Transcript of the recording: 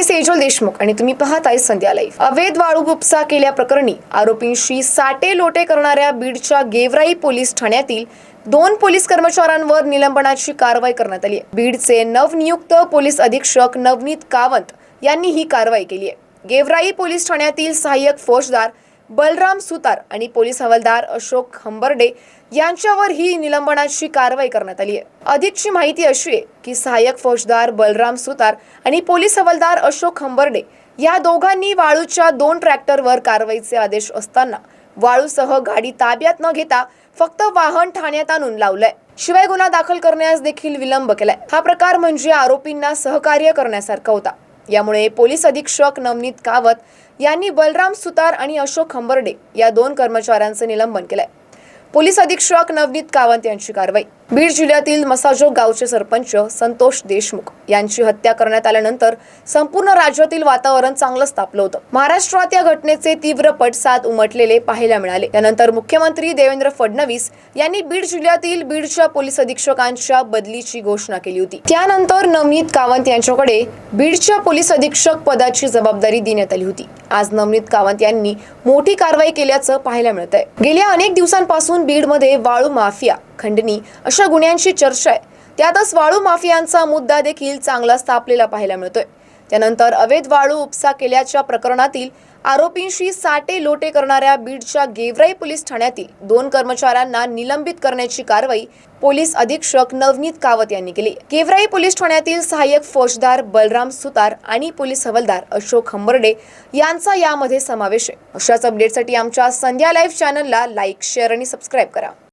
मी सेजल देशमुख आणि तुम्ही पाहताय संध्या लाईव्ह अवैध वाळू उपसा केल्याप्रकरणी आरोपींशी साटे लोटे करणाऱ्या बीडच्या गेवराई पोलीस ठाण्यातील दोन पोलीस कर्मचाऱ्यांवर निलंबनाची कारवाई करण्यात आली आहे. बीडचे नवनियुक्त पोलीस अधीक्षक नवनीत कावंत यांनी ही कारवाई केली आहे. गेवराई पोलीस ठाण्यातील सहाय्यक फौजदार बलराम सुतार आणि पोलीस हवालदार अशोक हंबर्डे यांच्यावर ही निलंबनाची कारवाई करण्यात आली आहे. अधिकची माहिती अशी आहे की सहाय्यक फौजदार बलराम सुतार आणि पोलीस हवालदार अशोक हंबर्डे या दोघांनी वाळूच्या दोन ट्रॅक्टरवर कारवाईचे आदेश असताना वाळूसह गाडी ताब्यात न घेता फक्त वाहन ठाण्यात आणून लावलंय. शिवाय गुन्हा दाखल करण्यास देखील विलंब केलाय. हा प्रकार म्हणजे आरोपींना सहकार्य करण्यासारखा होता. यामुळे पोलीस अधीक्षक नवनीत कावत यांनी बलराम सुतार आणि अशोक हंबर्डे या दोन कर्मचाऱ्यांचे निलंबन केलंय. पोलीस अधीक्षक नवनीत कावंत यांची कारवाई. बीड जिल्ह्यातील मसाजो गावचे सरपंच संतोष देशमुख यांची हत्या करण्यात आल्यानंतर संपूर्ण राज्यातील वातावरण चांगलंच तापलं होतं. महाराष्ट्रात या घटनेचे तीव्र पडसाद उमटलेले पाहायला मिळाले. त्यानंतर मुख्यमंत्री देवेंद्र फडणवीस यांनी बीड जिल्ह्यातील बीडच्या पोलीस अधीक्षकांच्या बदलीची घोषणा केली होती. त्यानंतर नवनीत कावंत यांच्याकडे बीडच्या पोलीस अधीक्षक पदाची जबाबदारी देण्यात आली होती. आज नवनीत कावंत यांनी मोठी कारवाई केल्याचं पाहायला मिळत आहे गेल्या अनेक दिवसांपासून बीडमध्ये वाळू माफिया खंडणी अशा गुन्ह्यांशी चर्चा आहे. त्यातच वाळू माफियांचा मुद्दा देखील चांगलाच तापलेला पाहायला मिळतोय. त्यानंतर अवैध वाळू उपसा केल्याच्या प्रकरणातील आरोपींशी साटे लोटे करणाऱ्या बीडच्या गेवराई पोलीस ठाण्यातील दोन कर्मचाऱ्यांना निलंबित करण्याची कारवाई पोलीस अधीक्षक नवनीत कावत यांनी केली. गेवराई पोलीस ठाण्यातील सहाय्यक फौजदार बलराम सुतार आणि पोलीस हवालदार अशोक हंबर्डे यांचा यामध्ये समावेश आहे. अशाच अपडेटसाठी आमच्या संध्या लाईव्ह चॅनलला लाईक शेअर आणि सबस्क्राईब करा.